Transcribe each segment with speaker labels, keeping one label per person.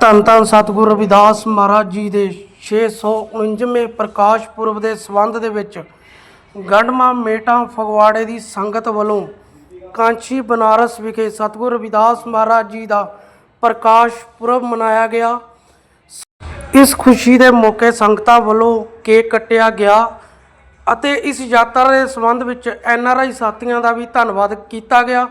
Speaker 1: ਧੰਨ ਧੰਨ ਸਤਿਗੁਰੂ ਰਵਿਦਾਸ ਮਹਾਰਾਜ ਜੀ ਦੇ 649ਵੇਂ ਪ੍ਰਕਾਸ਼ ਪੁਰਬ ਦੇ ਸੰਬੰਧ ਦੇ ਵਿੱਚ ਗੰਡਮਾ ਮੇਟਾਂ ਫਗਵਾੜੇ ਦੀ ਸੰਗਤ ਵੱਲੋਂ ਕਾਂਚੀ ਬਨਾਰਸ ਵਿਖੇ ਸਤਿਗੁਰੂ ਰਵਿਦਾਸ ਮਹਾਰਾਜ ਜੀ ਦਾ ਪ੍ਰਕਾਸ਼ ਪੁਰਬ ਮਨਾਇਆ ਗਿਆ। ਇਸ ਖੁਸ਼ੀ ਦੇ ਮੌਕੇ ਸੰਗਤਾਂ ਵੱਲੋਂ ਕੇਕ ਕੱਟਿਆ ਗਿਆ ਅਤੇ ਇਸ ਯਾਤਰਾ ਦੇ ਸੰਬੰਧ ਵਿੱਚ ਐਨ ਆਰ ਆਈ ਸਾਥੀਆਂ ਦਾ ਵੀ ਧੰਨਵਾਦ ਕੀਤਾ ਗਿਆ।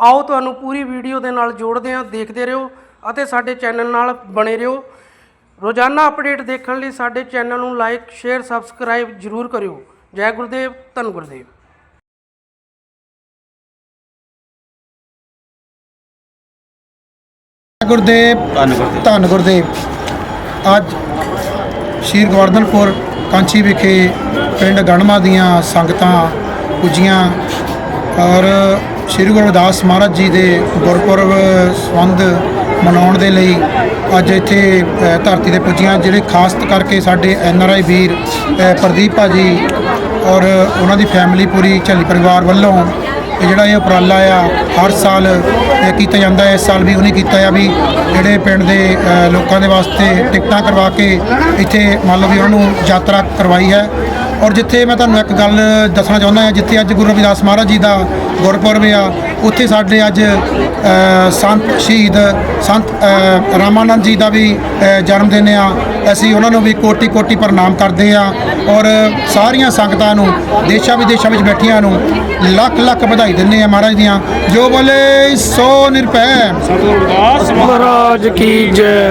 Speaker 1: ਆਓ ਤੁਹਾਨੂੰ ਪੂਰੀ ਵੀਡੀਓ ਦੇ ਨਾਲ ਜੋੜਦੇ ਹਾਂ। ਦੇਖਦੇ ਰਹੋ। ਅਤੇ ਸਾਡੇ ਚੈਨਲ ਨਾਲ ਬਣੇ ਰਹੋ। ਰੋਜ਼ਾਨਾ ਅਪਡੇਟ ਦੇਖਣ ਲਈ ਸਾਡੇ ਚੈਨਲ ਨੂੰ ਲਾਈਕ ਸ਼ੇਅਰ ਸਬਸਕ੍ਰਾਈਬ ਜ਼ਰੂਰ ਕਰਿਓ। ਜੈ ਗੁਰਦੇਵ ਧੰਨ ਗੁਰਦੇਵ।
Speaker 2: ਗੁਰਦੇਵ ਧੰਨ ਗੁਰਦੇਵ। ਅੱਜ ਸ਼੍ਰੀ ਗੋਵਰਧਨਪੁਰ ਕਾਂਚੀ ਵਿਖੇ ਪਿੰਡ ਗਣਮਾ ਦੀਆਂ ਸੰਗਤਾਂ ਪੁੱਜੀਆਂ ਔਰ ਸ਼੍ਰੀ ਗੁਰੂ ਰਵਿਦਾਸ ਮਹਾਰਾਜ ਜੀ ਦੇ ਗੁਰਪੁਰਬ ਸੰਬੰਧ ਮਨਾਉਣ ਦੇ ਲਈ ਅੱਜ ਇੱਥੇ ਧਰਤੀ ਤੇ ਪੁੱਜੀਆਂ ਜਿਹੜੇ ਖਾਸ ਕਰਕੇ ਸਾਡੇ ਐਨ ਆਰ ਆਈ ਵੀਰ ਅ, ਪ੍ਰਦੀਪ ਭਾਜੀ ਔਰ ਉਹਨਾਂ ਦੀ ਫੈਮਿਲੀ ਪੂਰੀ ਝੱਲੀ ਪਰਿਵਾਰ ਵੱਲੋਂ ਇਹ ਜਿਹੜਾ ਇਹ ਉਪਰਾਲਾ ਆ ਹਰ ਸਾਲ ਇਹ ਕੀਤਾ ਜਾਂਦਾ ਹੈ। ਇਸ ਸਾਲ ਵੀ ਉਹਨੇ ਕੀਤਾ ਆ ਵੀ ਜਿਹੜੇ ਪਿੰਡ ਦੇ ਲੋਕਾਂ ਦੇ ਵਾਸਤੇ ਟਿਕਟਾਂ ਕਰਵਾ ਕੇ ਇੱਥੇ ਮੰਨ ਲਓ ਵੀ ਉਹਨਾਂ ਨੂੰ ਯਾਤਰਾ ਕਰਵਾਈ ਹੈ। ਔਰ ਜਿੱਥੇ ਮੈਂ ਤੁਹਾਨੂੰ ਇੱਕ ਗੱਲ ਦੱਸਣਾ ਚਾਹੁੰਦਾ ਹਾਂ ਜਿੱਥੇ ਅੱਜ ਗੁਰੂ ਰਵਿਦਾਸ ਮਹਾਰਾਜ ਜੀ ਦਾ ਗੁਰਪੁਰਬ ਆ। ਉੱਥੇ ਸਾਡੇ ਅੱਜ ਸੰਤ ਸ਼ਹੀਦ, ਸੰਤ ਰਾਮਾਨੰਦ ਜੀ ਦਾ ਵੀ ਜਨਮ ਦਿਨ ਆ। ਅਸੀਂ ਉਹਨਾਂ ਨੂੰ ਵੀ ਕੋਟੀ ਕੋਟੀ ਪ੍ਰਣਾਮ ਕਰਦੇ ਆ ਔਰ ਸਾਰੀਆਂ ਸੰਗਤਾਂ ਨੂੰ, ਦੇਸ਼ਾਂ ਵਿਦੇਸ਼ਾਂ ਵਿੱਚ ਬੈਠੀਆਂ ਨੂੰ ਲੱਖ ਲੱਖ ਵਧਾਈ ਦਿੰਦੇ ਆ ਮਹਾਰਾਜ ਦੀਆਂ। ਜੋ ਬੋਲੇ, ਸੋ ਨਿਰਭੈ।
Speaker 1: ਮਹਾਰਾਜ ਕੀ ਜੈ।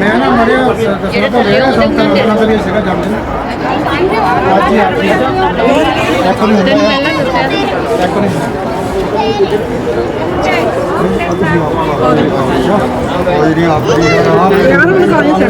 Speaker 2: ਮੈਂ ਨਾ ਮੜਿਆ ਦਸਣਾ ਤਾਂ ਲੈ ਰਿਹਾ ਸੰਤਾਂ ਆਪਣਾ ਤਾਂ ਵੀ ਸੀਗਾ ਜੰਮ ਜਨ ਅੱਜ ਹੀ ਅੱਜ ਹੀ ਇੱਕ ਨਹੀਂ ਹੁੰਦਾ ਇੱਕ ਨਹੀਂ ਹੁੰਦਾ ਕੋਈ ਨਹੀਂ ਆਪਣੀ
Speaker 3: ਉਹ